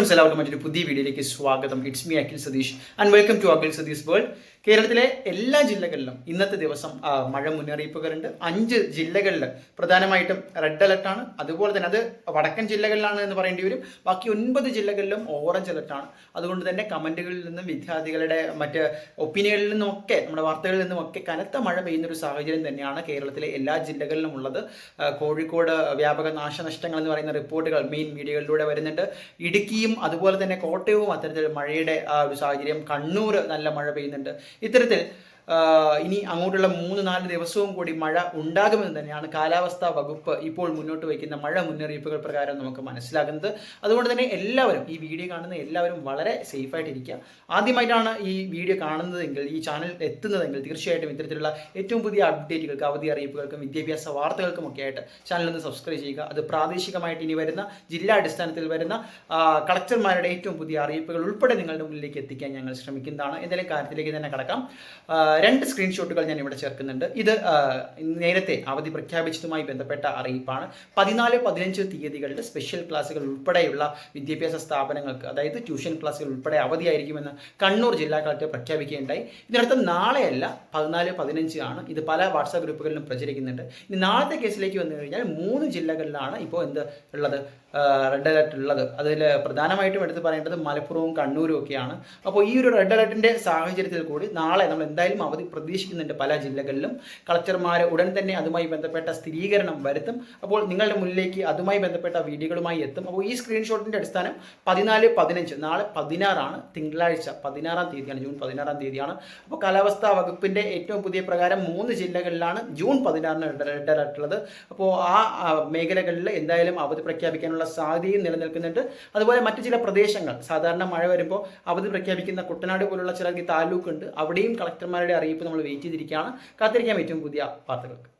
Friends എല്ലാവർക്കും മറ്റൊരു പുതിയ വീഡിയോയിലേക്ക് സ്വാഗതം. It's me Akhil Satheesh. And welcome to Akhil Satheesh world കേരളത്തിലെ എല്ലാ ജില്ലകളിലും ഇന്നത്തെ ദിവസം മഴ മുന്നറിയിപ്പുകളുണ്ട്. അഞ്ച് ജില്ലകളിൽ പ്രധാനമായിട്ടും റെഡ് അലർട്ടാണ് അതുപോലെ തന്നെ അത് വടക്കൻ ജില്ലകളിലാണ് എന്ന് പറയേണ്ടി വരും. ബാക്കി ഒൻപത് ജില്ലകളിലും ഓറഞ്ച് അലർട്ടാണ് അതുകൊണ്ട് തന്നെ കമന്റുകളിൽ നിന്നും വിദ്യാർത്ഥികളുടെ മറ്റ് ഒപ്പീനിയനിൽ നിന്നുമൊക്കെ നമ്മുടെ വാർത്തകളിൽ നിന്നുമൊക്കെ കനത്ത മഴ പെയ്യുന്നൊരു സാഹചര്യം തന്നെയാണ് കേരളത്തിലെ എല്ലാ ജില്ലകളിലും ഉള്ളത്. കോഴിക്കോട് വ്യാപക നാശനഷ്ടങ്ങൾ എന്ന് പറയുന്ന റിപ്പോർട്ടുകൾ മെയിൻ മീഡിയകളിലൂടെ വരുന്നുണ്ട്. ഇടുക്കിയും അതുപോലെ തന്നെ കോട്ടയവും അത്തരത്തിൽ മഴയുടെ ഒരു സാഹചര്യം. കണ്ണൂർ നല്ല മഴ പെയ്യുന്നുണ്ട്. ഇത്തരത്തിൽ ഇനി അങ്ങോട്ടുള്ള മൂന്ന് നാല് ദിവസവും കൂടി മഴ ഉണ്ടാകുമെന്ന് തന്നെയാണ് കാലാവസ്ഥാ വകുപ്പ് ഇപ്പോൾ മുന്നോട്ട് വയ്ക്കുന്ന മഴ മുന്നറിയിപ്പുകൾ പ്രകാരം നമുക്ക് മനസ്സിലാകുന്നത്. അതുകൊണ്ട് തന്നെ എല്ലാവരും ഈ വീഡിയോ കാണുന്ന എല്ലാവരും വളരെ സേഫായിട്ട് ഇരിക്കുക. ആദ്യമായിട്ടാണ് ഈ വീഡിയോ കാണുന്നതെങ്കിൽ ഈ ചാനൽ എത്തുന്നതെങ്കിൽ തീർച്ചയായിട്ടും ഇത്തരത്തിലുള്ള ഏറ്റവും പുതിയ അപ്ഡേറ്റുകൾക്ക് അവധി അറിയിപ്പുകൾക്കും വിദ്യാഭ്യാസ വാർത്തകൾക്കും ഒക്കെ ആയിട്ട് ചാനൽ ഒന്ന് സബ്സ്ക്രൈബ് ചെയ്യുക. അത് പ്രാദേശികമായിട്ട് ഇനി വരുന്ന ജില്ലാ അടിസ്ഥാനത്തിൽ വരുന്ന കളക്ടർമാരുടെ ഏറ്റവും പുതിയ അറിയിപ്പുകൾ ഉൾപ്പെടെ നിങ്ങളുടെ മുന്നിലേക്ക് എത്തിക്കാൻ ഞങ്ങൾ ശ്രമിക്കുന്നതാണ്. എന്തെങ്കിലും കാര്യത്തിലേക്ക് തന്നെ കടക്കാം. രണ്ട് സ്ക്രീൻഷോട്ടുകൾ ഞാൻ ഇവിടെ ചേർക്കുന്നുണ്ട്. ഇത് നേരത്തെ അവധി പ്രഖ്യാപിച്ചതുമായി ബന്ധപ്പെട്ട അറിയിപ്പാണ്. പതിനാല് പതിനഞ്ച് തീയതികളിൽ സ്പെഷ്യൽ ക്ലാസ്സുകൾ ഉൾപ്പെടെയുള്ള വിദ്യാഭ്യാസ സ്ഥാപനങ്ങൾക്ക് അതായത് ട്യൂഷൻ ക്ലാസ്സുകൾ ഉൾപ്പെടെ അവധിയായിരിക്കുമെന്ന് കണ്ണൂർ ജില്ലാ കളക്ടർ പ്രഖ്യാപിക്കുകയുണ്ടായി. ഇതിനർത്ഥം നാളെയല്ല പതിനാല് പതിനഞ്ച് ആണ്. ഇത് പല വാട്സാപ്പ് ഗ്രൂപ്പുകളിലും പ്രചരിക്കുന്നുണ്ട്. ഇനി നാളത്തെ കേസിലേക്ക് വന്നു കഴിഞ്ഞാൽ മൂന്ന് ജില്ലകളിലാണ് ഇപ്പോൾ എന്ത് ഉള്ളത്? റെഡ് അലർട്ട് ഉള്ളത്. അതിൽ പ്രധാനമായിട്ടും എടുത്ത് പറയേണ്ടത് മലപ്പുറവും കണ്ണൂരും ഒക്കെയാണ്. അപ്പോൾ ഈ ഒരു റെഡ് അലർട്ടിന്റെ സാഹചര്യത്തിൽ കൂടി നാളെ നമ്മൾ എന്തായാലും അവധി പ്രതീക്ഷിക്കുന്നുണ്ട് പല ജില്ലകളിലും. കളക്ടർമാർ ഉടൻ തന്നെ അതുമായി ബന്ധപ്പെട്ട സ്ഥിരീകരണം വരുത്തും. അപ്പോൾ നിങ്ങളുടെ മുന്നിലേക്ക് അതുമായി ബന്ധപ്പെട്ട വീഡിയോകളുമായി എത്തും. അപ്പോൾ ഈ സ്ക്രീൻഷോട്ടിന്റെ അടിസ്ഥാനം പതിനാല് പതിനഞ്ച് നാളെ പതിനാറാണ് തിങ്കളാഴ്ച പതിനാറാം തീയതിയാണ് ജൂൺ പതിനാറാം തീയതിയാണ്. അപ്പോൾ കാലാവസ്ഥാ വകുപ്പിന്റെ ഏറ്റവും പുതിയ പ്രകാരം മൂന്ന് ജില്ലകളിലാണ് ജൂൺ പതിനാറിന് റെഡ് അലർട്ട് ഉള്ളത് അപ്പോൾ ആ മേഖലകളിൽ എന്തായാലും അവധി പ്രഖ്യാപിക്കാനുള്ള സാധ്യതയും നിലനിൽക്കുന്നുണ്ട്. അതുപോലെ മറ്റു ചില പ്രദേശങ്ങൾ സാധാരണ മഴ വരുമ്പോൾ അവധി പ്രഖ്യാപിക്കുന്ന കുട്ടനാട് പോലുള്ള ചില താലൂക്ക് ഉണ്ട് അവിടെയും കളക്ടർമാരുടെ അറിയിപ്പ് നമ്മൾ വെയിറ്റ് ചെയ്തിരിക്കുകയാണ്. കാത്തിരിക്കാൻ ഏറ്റവും പുതിയ വാർത്തകൾക്ക്.